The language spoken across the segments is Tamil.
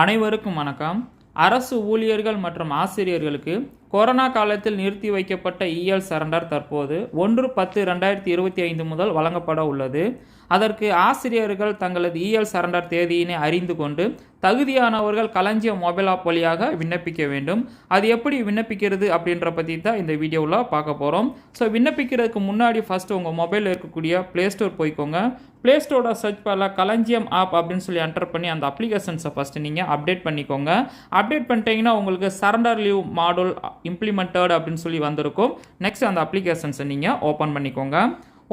அனைவருக்கும் வணக்கம். அரசு ஊழியர்கள் மற்றும் ஆசிரியர்களுக்கு கொரோனா காலத்தில் நிறுத்தி வைக்கப்பட்ட இஎல் சரண்டர் தற்போது ஒன்று பத்து ரெண்டாயிரத்தி இருபத்தி ஐந்து முதல் வழங்கப்பட உள்ளது. அதற்கு ஆசிரியர்கள் தங்களது இஎல் சரண்டர் தேதியினை அறிந்து கொண்டு தகுதியானவர்கள் களஞ்சியம் மொபைல் ஆப் வழியாக விண்ணப்பிக்க வேண்டும். அது எப்படி விண்ணப்பிக்கிறது அப்படின்ற பற்றி தான் இந்த வீடியோவில் பார்க்க போகிறோம் ஸோ விண்ணப்பிக்கிறதுக்கு முன்னாடி ஃபஸ்ட்டு உங்கள் மொபைலில் இருக்கக்கூடிய ப்ளே ஸ்டோர் போய்க்கோங்க. ப்ளே ஸ்டோரோட சர்ச் பண்ணல களஞ்சியம் ஆப் அப்படின்னு சொல்லி என்டர் பண்ணி அந்த அப்ளிகேஷன்ஸை ஃபஸ்ட்டு நீங்கள் அப்டேட் பண்ணிக்கோங்க. அப்டேட் பண்ணிட்டீங்கன்னா உங்களுக்கு சரண்டர் லீவ் மாடல் இம்ப்ளிமெண்டட் அப்படின்னு சொல்லி வந்திருக்கும். நெக்ஸ்ட் அந்த அப்ளிகேஷன்ஸை நீங்கள் ஓப்பன் பண்ணிக்கோங்க.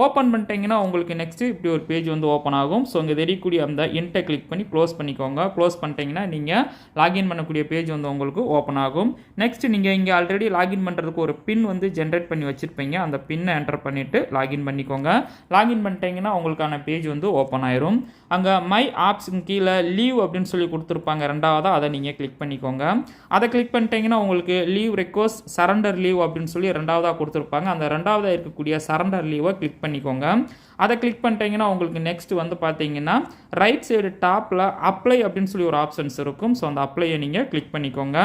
ஓப்பன் பண்ணிட்டீங்கன்னா உங்களுக்கு நெக்ஸ்ட்டு இப்படி ஒரு பேஜ் வந்து ஓப்பன் ஆகும். ஸோ இங்கே தெரியக்கூடிய அந்த இன்ட்டை கிளிக் பண்ணி க்ளோஸ் பண்ணிக்கோங்க. க்ளோஸ் பண்ணிட்டீங்கன்னா நீங்கள் லாகின் பண்ணக்கூடிய பேஜ் வந்து உங்களுக்கு ஓப்பன் ஆகும். நெக்ஸ்ட் நீங்கள் இங்கே ஆல்ரெடி லாகின் பண்ணுறதுக்கு ஒரு பின் வந்து ஜென்ரேட் பண்ணி வச்சுருப்பீங்க. அந்த பின்னை என்டர் பண்ணிவிட்டு லாகின் பண்ணிக்கோங்க. லாகின் பண்ணிட்டீங்கன்னா உங்களுக்கான பேஜ் வந்து ஓப்பன் ஆயிரும். அங்கே மை ஆப்ஸ் கீழே லீவ் அப்படின்னு சொல்லி கொடுத்துருப்பாங்க. ரெண்டாவதாக அதை நீங்கள் கிளிக் பண்ணிக்கோங்க. அதை கிளிக் பண்ணிட்டீங்கன்னா உங்களுக்கு லீவ் ரெக்வஸ்ட் சரண்டர் லீவ் அப்படின்னு சொல்லி ரெண்டாவதாக கொடுத்துருப்பாங்க. அந்த ரெண்டாவதாக இருக்கக்கூடிய சரண்டர் லீவை கிளிக் பண்ணிக்கோங்க. அதை கிளிக் பண்ணிட்டீங்கன்னா உங்களுக்கு நெக்ஸ்ட் வந்து பார்த்தீங்கன்னா ரைட் சைடு டாப்பில் அப்ளை அப்படின்னு சொல்லி ஒரு ஆப்ஷன்ஸ் இருக்கும். ஸோ அந்த அப்ளையை நீங்கள் கிளிக் பண்ணிக்கோங்க.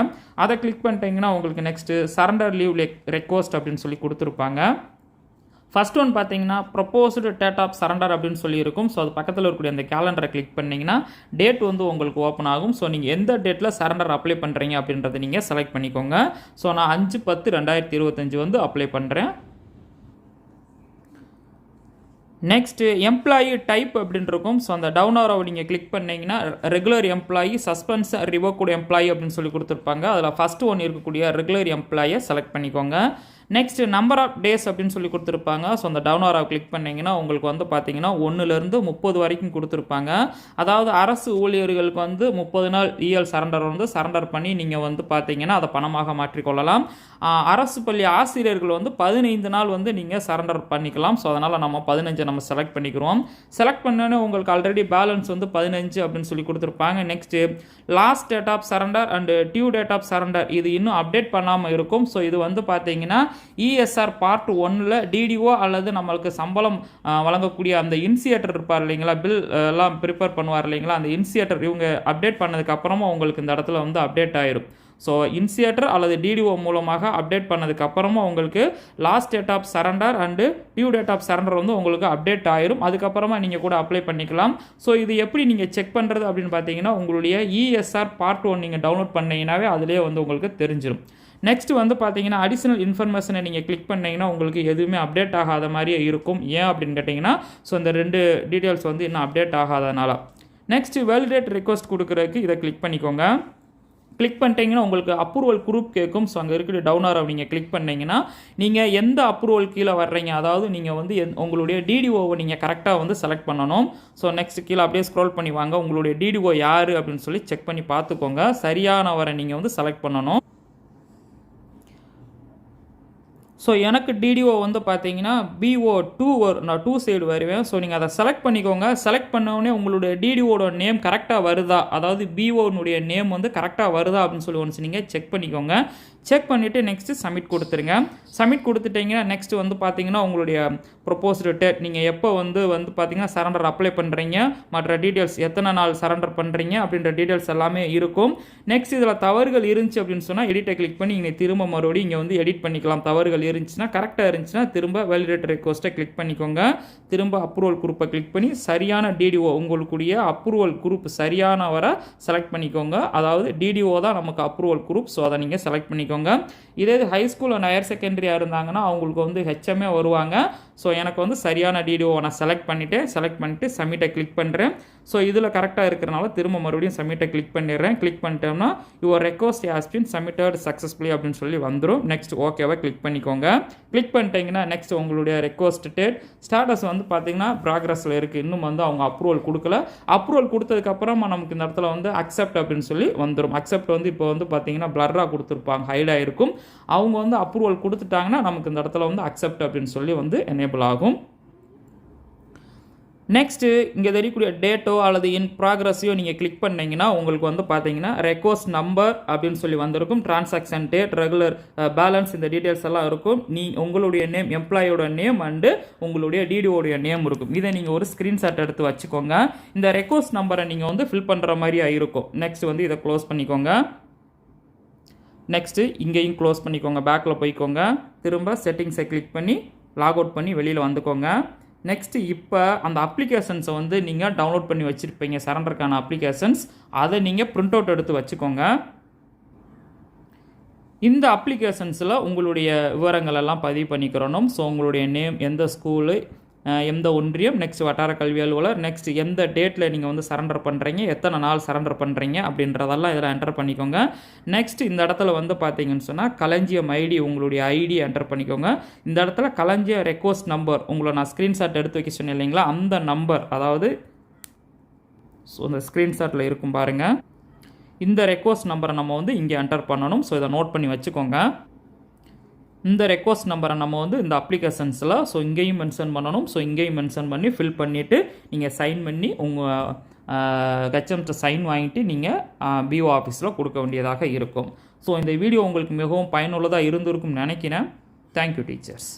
அதை கிளிக் பண்ணிட்டீங்கன்னா உங்களுக்கு நெக்ஸ்ட்டு சரண்டர் லீவ் ரெக்வஸ்ட் அப்படின்னு சொல்லி கொடுத்துருப்பாங்க. ஃபஸ்ட் ஒன் பார்த்தீங்கன்னா ப்ரொப்போஸ்டு டேட் ஆஃப் சரண்டர் அப்படின்னு சொல்லி இருக்கும். ஸோ அது பக்கத்தில் இருக்கக்கூடிய அந்த கேலண்டரை கிளிக் பண்ணிங்கன்னா டேட் வந்து உங்களுக்கு ஓப்பன் ஆகும். ஸோ நீங்கள் எந்த டேட்டில் சரண்டர் அப்ளை பண்ணுறீங்க அப்படின்றத நீங்கள் செலக்ட் பண்ணிக்கோங்க. ஸோ நான் அஞ்சு பத்து ரெண்டாயிரத்தி இருபத்தஞ்சு வந்து அப்ளை பண்ணுறேன் நெக்ஸ்ட்டு எம்ப்ளாயி டைப் அப்படின்னு இருக்கும் ஸோ அந்த டவுன் ஆரோவை நீங்கள் கிளிக் பண்ணீங்கன்னா ரெகுலர் எம்ப்ளாயி சஸ்பென்ஸ் ரிவோக்கூட எம்ப்ளாயி அப்படின்னு சொல்லி கொடுத்துருப்பாங்க. அதில் ஃபஸ்ட்டு ஒன்று இருக்கக்கூடிய ரெகுலர் எம்ப்ளாயை செலக்ட் பண்ணிக்கோங்க. நெக்ஸ்ட் நம்பர் ஆஃப் டேஸ் அப்படின்னு சொல்லி கொடுத்துருப்பாங்க. ஸோ அந்த டவுன் ஆரோ கிளிக் பண்ணிங்கன்னா உங்களுக்கு வந்து பார்த்தீங்கன்னா ஒன்றுலேருந்து முப்பது வரைக்கும் கொடுத்துருப்பாங்க. அதாவது அரசு ஊழியர்களுக்கு வந்து முப்பது நாள் இஎல் சரண்டர் வந்து சரண்டர் பண்ணி நீங்கள் வந்து பார்த்தீங்கன்னா அதை பணமாக மாற்றிக்கொள்ளலாம். அரசு பள்ளி ஆசிரியர்கள் வந்து பதினைந்து நாள் வந்து நீங்கள் சரண்டர் பண்ணிக்கலாம். ஸோ அதனால் நம்ம பதினஞ்சு நம்ம செலக்ட் பண்ணிக்கிறோம். செலக்ட் பண்ணோன்னே உங்களுக்கு ஆல்ரெடி பேலன்ஸ் வந்து பதினஞ்சு அப்படின்னு சொல்லி கொடுத்துருப்பாங்க. Next last date of surrender and due date of surrender இது இன்னும் அப்டேட் பண்ணாமல் இருக்கும். ஸோ இது வந்து பார்த்தீங்கன்னா இஎஸ்ஆர் பார்ட் ஒன்னில் டிடிஓ அல்லது நம்மளுக்கு சம்பளம் வழங்கக்கூடிய அந்த இன்சியேட்டர் இருப்பார் இல்லைங்களா? பில் எல்லாம் ப்ரிப்பேர் பண்ணுவார் இல்லைங்களா? அந்த இன்சியேட்டர் இவங்க அப்டேட் பண்ணதுக்கப்புறமா உங்களுக்கு இந்த இடத்துல வந்து அப்டேட் ஆயிரும். ஸோ இன்சியேட்டர் அல்லது டிடிஓ மூலமாக அப்டேட் பண்ணதுக்கப்புறமா உங்களுக்கு last date of surrender and due date of surrender வந்து உங்களுக்கு அப்டேட் ஆயிரும். அதுக்கப்புறமா நீங்கள் கூட அப்ளை பண்ணிக்கலாம். ஸோ இது எப்படி நீங்கள் செக் பண்ணுறது அப்படின்னு பார்த்தீங்கன்னா உங்களுடைய இஎஸ்ஆர் பார்ட் ஒன் நீங்கள் டவுன்லோட் பண்ணீங்கன்னாவே அதிலே வந்து உங்களுக்கு தெரிஞ்சிடும் நெக்ஸ்ட் வந்து பார்த்தீங்கன்னா அடிஷனல் இன்ஃபர்மேஷனை நீங்கள் கிளிக் பண்ணிங்கன்னா உங்களுக்கு எதுவுமே அப்டேட் ஆகாத மாதிரியே இருக்கும். ஏன் அப்படின்னு கேட்டிங்கன்னா ஸோ இந்த ரெண்டு டீட்டெயில்ஸ் வந்து இன்னும் அப்டேட் ஆகாதனால. நெக்ஸ்ட் வேலிடேட் ரிக்வஸ்ட் கொடுக்குறதுக்கு இதை கிளிக் பண்ணிக்கோங்க. கிளிக் பண்ணிட்டீங்கன்னா உங்களுக்கு அப்ரூவல் குரூப் கேட்கும். ஸோ அங்கே இருக்கிற டவுன் ஆரோ நீங்கள் கிளிக் பண்ணிங்கன்னா நீங்கள் எந்த அப்ரூவல் கீழே வர்றீங்க? அதாவது நீங்கள் வந்து எந்- உங்களுடைய டிடிஓவை நீங்கள் கரெக்டாக வந்து செலக்ட் பண்ணணும். ஸோ நெக்ஸ்ட் கீழே அப்படியே ஸ்க்ரோல் பண்ணி வாங்க. உங்களுடைய டிடிஓ யார் அப்படின்னு சொல்லி செக் பண்ணி பார்த்துக்கோங்க. சரியானவரை நீங்கள் வந்து செலக்ட் பண்ணணும். ஸோ எனக்கு டிடிஓ வந்து பார்த்தீங்கன்னா பிஓ டூ நான் டூ சைடு வருவேன். ஸோ நீங்கள் அதை செலக்ட் பண்ணிக்கோங்க. செலக்ட் பண்ணோடனே உங்களுடைய டிடிஓட நேம் கரெக்டாக வருதா? அதாவது பிஓனுடைய நேம் வந்து கரெக்டாக வருதா அப்படின்னு சொல்லி ஒன்ஸ் நீங்கள் செக் பண்ணிக்கோங்க. செக் பண்ணிவிட்டு நெக்ஸ்ட்டு சப்மிட் கொடுத்துருங்க. சப்மிட் கொடுத்துட்டிங்கன்னா நெக்ஸ்ட் வந்து பார்த்தீங்கன்னா உங்களுடைய ப்ரொப்போஸ்டு டேட் நீங்கள் எப்போ வந்து வந்து பார்த்தீங்கன்னா சரண்டர் அப்ளை பண்ணுறீங்க மற்ற டீட்டெயில்ஸ் எத்தனை நாள் சரண்டர் பண்ணுறீங்க அப்படின்ற டீட்டெயில்ஸ் எல்லாமே இருக்கும். நெக்ஸ்ட் இதில் தவறுகள் இருந்துச்சு அப்படின்னு சொன்னால் எடிட்டை கிளிக் பண்ணி நீங்கள் திரும்ப மறுபடியும் இங்கே வந்து எடிட் பண்ணிக்கலாம். தவறுகள் இருந்துச்சுன்னா கரெக்டாக இருந்துச்சுன்னா திரும்ப வேலிடேட் ரெக்வஸ்ட்டை கிளிக் பண்ணிக்கோங்க. திரும்ப அப்ரூவல் குரூப்பை கிளிக் பண்ணி சரியான டிடிஓ உங்களுக்குடைய அப்ரூவல் குரூப் சரியானவரை செலக்ட் பண்ணிக்கோங்க. அதாவது டிடிஓ தான் நமக்கு அப்ரூவல் குரூப் ஸோ அதை நீங்கள் செலக்ட் பண்ணிக்கோங்க. இதே ஹை ஸ்கூல் அண்ட் ஹையர் செகண்டரியாக இருந்தாங்கன்னா அவங்களுக்கு வந்து ஹெச்எம்ஏ வருவாங்க. ஸோ எனக்கு வந்து சரியான டிடிஓ நான் செலக்ட் பண்ணிவிட்டு செலக்ட் பண்ணிட்டு சப்மிட்டை கிளிக் பண்ணுறேன் ஸோ இதில் கரெக்டாக இருக்கிறனால திரும்ப மறுபடியும் சப்மிட்டை கிளிக் பண்ணிடுறேன். கிளிக் பண்ணிட்டோம்னா your request has been submitted successfully அப்படின்னு சொல்லி வந்துடும் நெக்ஸ்ட் ஓகேவா கிளிக் பண்ணிக்கோங்க. கிளிக் பண்ணிட்டீங்கன்னா நெக்ஸ்ட் உங்களுடைய ரெக்வஸ்ட் டேட் ஸ்டேட்டஸ் வந்து பார்த்தீங்கன்னா ப்ராக்ரஸில் இருக்குது இன்னும் வந்து அவங்க அப்ரூவல் கொடுக்கல. அப்ரூவல் கொடுத்ததுக்கப்புறமா நமக்கு இந்த இடத்துல வந்து அக்செப்ட் அப்படின்னு சொல்லி வந்துடும் அக்செப்ட் வந்து இப்போ வந்து பார்த்தீங்கன்னா பிளர்ராக கொடுத்துருப்பாங்க. ஹைடாக இருக்கும். அவங்க வந்து அப்ரூவல் கொடுத்துட்டாங்கன்னா நமக்கு இந்த இடத்துல வந்து அக்செப்ட் அப்படின்னு சொல்லி வந்து எனேபிள் ஆகும். நெக்ஸ்ட்டு இங்கே தெரியக்கூடிய டேட்டோ அல்லது இன் ப்ராக்ரஸையோ நீங்கள் கிளிக் பண்ணிங்கன்னா உங்களுக்கு வந்து பார்த்தீங்கன்னா ரெக்வஸ்ட் நம்பர் அப்படின்னு சொல்லி வந்திருக்கும். டிரான்சாக்ஷன் டேட் ரெகுலர் பேலன்ஸ் இந்த டீட்டெயில்ஸ் எல்லாம் இருக்கும். நீ உங்களுடைய நேம் எம்ப்ளாயோட நேம் அண்டு உங்களுடைய டிடிஓடைய நேம் இருக்கும். இதை நீங்கள் ஒரு ஸ்க்ரீன்ஷாட் எடுத்து வச்சுக்கோங்க. இந்த ரெக்வஸ்ட் நம்பரை நீங்கள் வந்து ஃபில் பண்ணுற மாதிரியா இருக்கும். நெக்ஸ்ட் வந்து இதை க்ளோஸ் பண்ணிக்கோங்க. நெக்ஸ்ட்டு இங்கேயும் க்ளோஸ் பண்ணிக்கோங்க. பேக்கில் போய்க்கோங்க. திரும்ப செட்டிங்ஸை கிளிக் பண்ணி லாக் அவுட் பண்ணி வெளியில் வந்துக்கோங்க. நெக்ஸ்ட்டு இப்போ அந்த அப்ளிகேஷன்ஸை வந்து நீங்கள் டவுன்லோட் பண்ணி வச்சுருப்பீங்க. சரண்டருக்கான அப்ளிகேஷன்ஸ் அதை நீங்கள் ப்ரிண்ட் அவுட் எடுத்து வச்சுக்கோங்க. இந்த அப்ளிகேஷன்ஸில் உங்களுடைய விவரங்கள் எல்லாம் பதிவு பண்ணிக்கிறணும். ஸோ உங்களுடைய நேம் எந்த ஸ்கூலு எந்த ஒன்றியம் நெக்ஸ்ட் வட்டார கல்வி அலுவலர் நெக்ஸ்ட் எந்த டேட்டில் நீங்கள் வந்து சரண்டர் பண்ணுறீங்க எத்தனை நாள் சரண்டர் பண்ணுறீங்க அப்படின்றதெல்லாம் இதில் என்டர் பண்ணிக்கோங்க. நெக்ஸ்ட் இந்த இடத்துல வந்து பார்த்தீங்கன்னு சொன்னால் களஞ்சியம் ஐடி உங்களுடைய ஐடி என்டர் பண்ணிக்கோங்க. இந்த இடத்துல களஞ்சிய ரெக்வஸ்ட் நம்பர் உங்களை நான் ஸ்க்ரீன்ஷாட் எடுத்து வைக்க சொன்னேன் இல்லைங்களா அந்த நம்பர் அதாவது ஸோ இந்த ஸ்க்ரீன்ஷாட்டில் இருக்கும் பாருங்கள் இந்த ரெக்வஸ்ட் நம்பரை நம்ம வந்து இங்கே என்டர் பண்ணணும். ஸோ இதை நோட் பண்ணி வச்சுக்கோங்க. இந்த ரெக்வஸ்ட் நம்பரை நம்ம வந்து இந்த அப்ளிகேஷன்ஸில் ஸோ இங்கேயும் மென்ஷன் பண்ணணும். ஸோ இங்கேயும் மென்ஷன் பண்ணி ஃபில் பண்ணிவிட்டு நீங்கள் சைன் பண்ணி உங்கள் ஹெச்எம்கிட்ட சைன் வாங்கிட்டு நீங்கள் பிஓ ஆஃபீஸில் கொடுக்க வேண்டியதாக இருக்கும். ஸோ இந்த வீடியோ உங்களுக்கு மிகவும் பயனுள்ளதாக இருந்திருக்கும் நினைக்கிறேன். Thank you teachers